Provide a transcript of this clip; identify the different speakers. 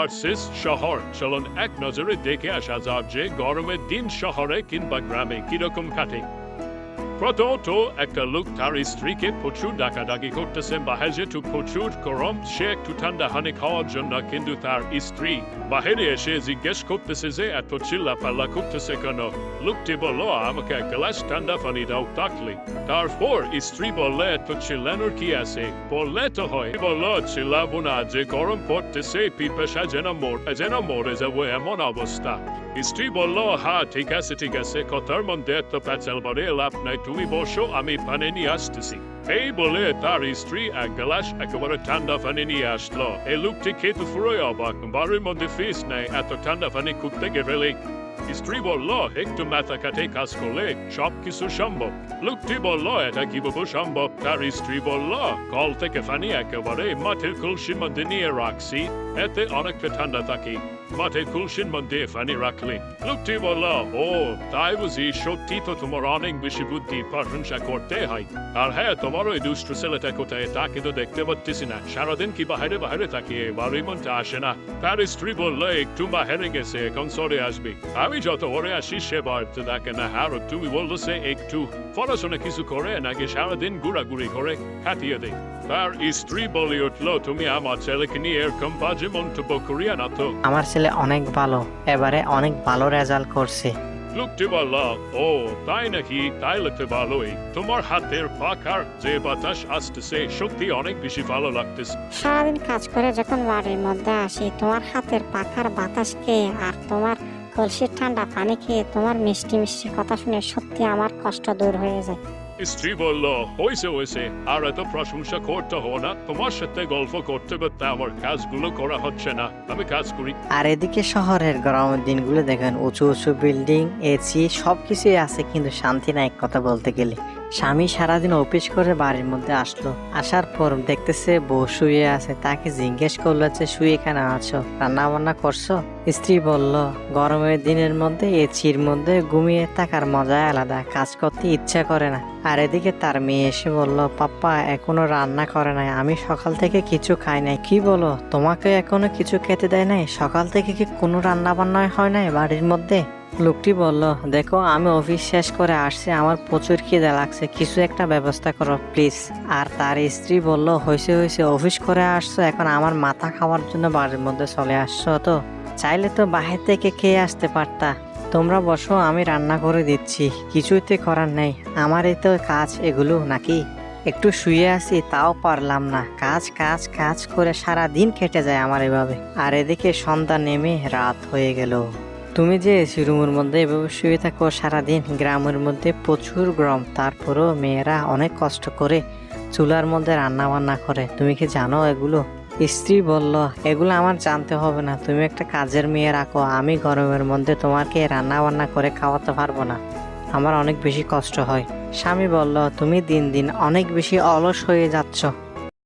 Speaker 1: Versus শহর, চলুন এক নজরে দেখে আসা যাক যে গরমের দিন শহরে কিংবা গ্রামে কীরকম কাটে। প্রথমত একটা লোক তার স্ত্রীকে প্রচুর ডাকাডাকি করতেছে বাহিরে যেহেতু প্রচুর গরম, সে একটু ঠান্ডা হানি খাওয়ার জন্য কিন্তু তার স্ত্রী বাহিরে এসে জিজ্ঞেস করতেছে যে, এত চিল্লা পাল্লা করতেছে কেন? লোকটি বলল, আমাকে এক গ্লাস ঠান্ডা পানি দাও তাকলে। তারপর স্ত্রী বললে, এত চিল্লানোর কি আছে? বললে তো হয়। বলল, চিল্লাবো না, যে গরম পড়তেছে, পিপাসা যেন মোর, যেন মরে যাব এমন অবস্থা। স্ত্রী বলল হ্যাঁ ঠিক আছে ঠিক আছে, কথার মধ্যে এত প্যাচাল বাড়ে লাভ নাই, তুমি বসো, আমি পানি নিয়ে আসতেছি। এই বলে তার স্ত্রী এক গ্লাস একেবারে ঠান্ডা পানি নিয়ে আসলো। এই লোকটি খেতে ফুরোয় অবাক, বাড়ির মধ্যে ফিস নেই, এত ঠান্ডা পানি করতে গেলে স্ত্রী বলল একটু মাথা কাটে কাজ করলে সব কিছু সম্ভব। লোকটি বলল এটা কীভাবে সম্ভব। তার স্ত্রী বলল কল থেকে পানি একেবারে মাঠের কলসির মধ্যে নিয়ে রাখছি। এতে অনেকটা ঠান্ডা থাকে। মাঠের কলসির মধ্যে পানি রাখলে লোকটি বলল ও, তাই বুঝি সত্যি তো তোমার অনেক বেশি বুদ্ধি প্রশংসা করতে হয়। আর হ্যাঁ তোমার ওই দুষ্ট ছেলেটা কোথায়, তাকে তো দেখতে পাচ্ছি না। সারাদিন কি বাহিরে বাহিরে থাকে বাড়ির মধ্যে আসে না। তার স্ত্রী বলল একটু বাহিরে গেছে, এখন সরে আসবে। আমি যত ওরে আসি সে বাড়তে থাকে না আর তুমি বলল সে একটু। পড়াশোনা কিছু করে নাকি সারাদিন ঘোরাঘুরি করে কাটিয়ে দেয় তার স্ত্রী বলে উঠল তুমি আমার ছেলেকে নিয়ে এরকম বাজে মন্তব্য করিয়া না তো?
Speaker 2: আমার ছেলে অনেক ভালো এবারে অনেক ভালো রেজাল্ট করছে।
Speaker 1: লোকটি বলল ও তাই নাকি? তাইলে তো ভালোই। তোমার হাতের পাখার যে বাতাস আসতেছে সত্যি অনেক বেশি ভালো লাগতেছে।
Speaker 3: সারাদিন কাজ করে যখন বাড়ির মধ্যে আসি তোমার হাতের পাখার বাতাস খেয়ে আর তোমার কলসির ঠান্ডা পানি খেয়ে তোমার মিষ্টি মিষ্টি কথা শুনে সত্যি আমার কষ্ট দূর হয়ে যায়।
Speaker 1: স্ত্রী বলল হয়েছে হয়েছে আর এত প্রশংসা করতে হো না। তোমার সাথে গল্প করতে করতে আমার কাজগুলো করা হচ্ছে না। আমি কাজ করি।
Speaker 2: আর এদিকে শহরের গরমের দিনগুলো দেখেন উঁচু উঁচু বিল্ডিং এসি সব কিছুই আছে কিন্তু শান্তি নাই এক কথা বলতে গেলে। স্বামী সারাদিন অফিস করে বাড়ির মধ্যে আসলো। আসার পর দেখতেছে বউ শুয়ে আছে, তাকে জিজ্ঞেস করল যে শুয়ে কেন আছো? রান্না বান্না করছ? স্ত্রী বলল, গরমের দিনের মধ্যে এসির মধ্যে ঘুমিয়ে থাকার মজাই আলাদা, কাজ করতে ইচ্ছা করে না। আর এদিকে তার মেয়ে এসে বলল, পাপ্পা, এখনও রান্না করে নাই, আমি সকাল থেকে কিছু খাই নাই। কি বলো, তোমাকে এখনও কিছু খেতে দেয় নাই? সকাল থেকে কি কোনো রান্না বান্না হয় নাই বাড়ির মধ্যে? লোকটি বলল, দেখো, আমি অফিস শেষ করে আসছি। আমার প্রচুর খিদে লাগছে। কিছু একটা ব্যবস্থা করো, প্লিজ। আর তার স্ত্রী বলল হয়েছে হয়েছে অফিস করে আসছো? এখন আমার মাথা খাওয়ার জন্য বাড়ির মধ্যে চলে আসছো তো? চাইলে তো বাহির থেকে খেয়ে আসতে পারতা। তোমরা বসো, আমি রান্না করে দিচ্ছি। কিছুতে করার নেই। আমার এই তো কাজ এগুলো নাকি? একটু শুয়ে আছি, তাও পারলাম না। কাজ কাজ কাজ করে সারা দিন কেটে যায় আমার এভাবে। আর এদিকে সন্ধ্যা নেমে রাত হয়ে গেল। তুমি যে এসি রুমের মধ্যে এভাবে শুয়ে থাকো সারাদিন, গ্রামের মধ্যে প্রচুর গরম, তারপরেও মেয়েরা অনেক কষ্ট করে চুলার মধ্যে রান্না বান্না করে। তুমি কি জানো এগুলো? স্ত্রী বলল, এগুলো আমার জানতে হবে না। তুমি একটা কাজের মেয়ে রাখো। আমি গরমের মধ্যে তোমাকে রান্না বান্না করে খাওয়াতে পারব না। আমার অনেক বেশি কষ্ট হয়। স্বামী বলল, তুমি দিন দিন অনেক বেশি অলস হয়ে যাচ্ছ।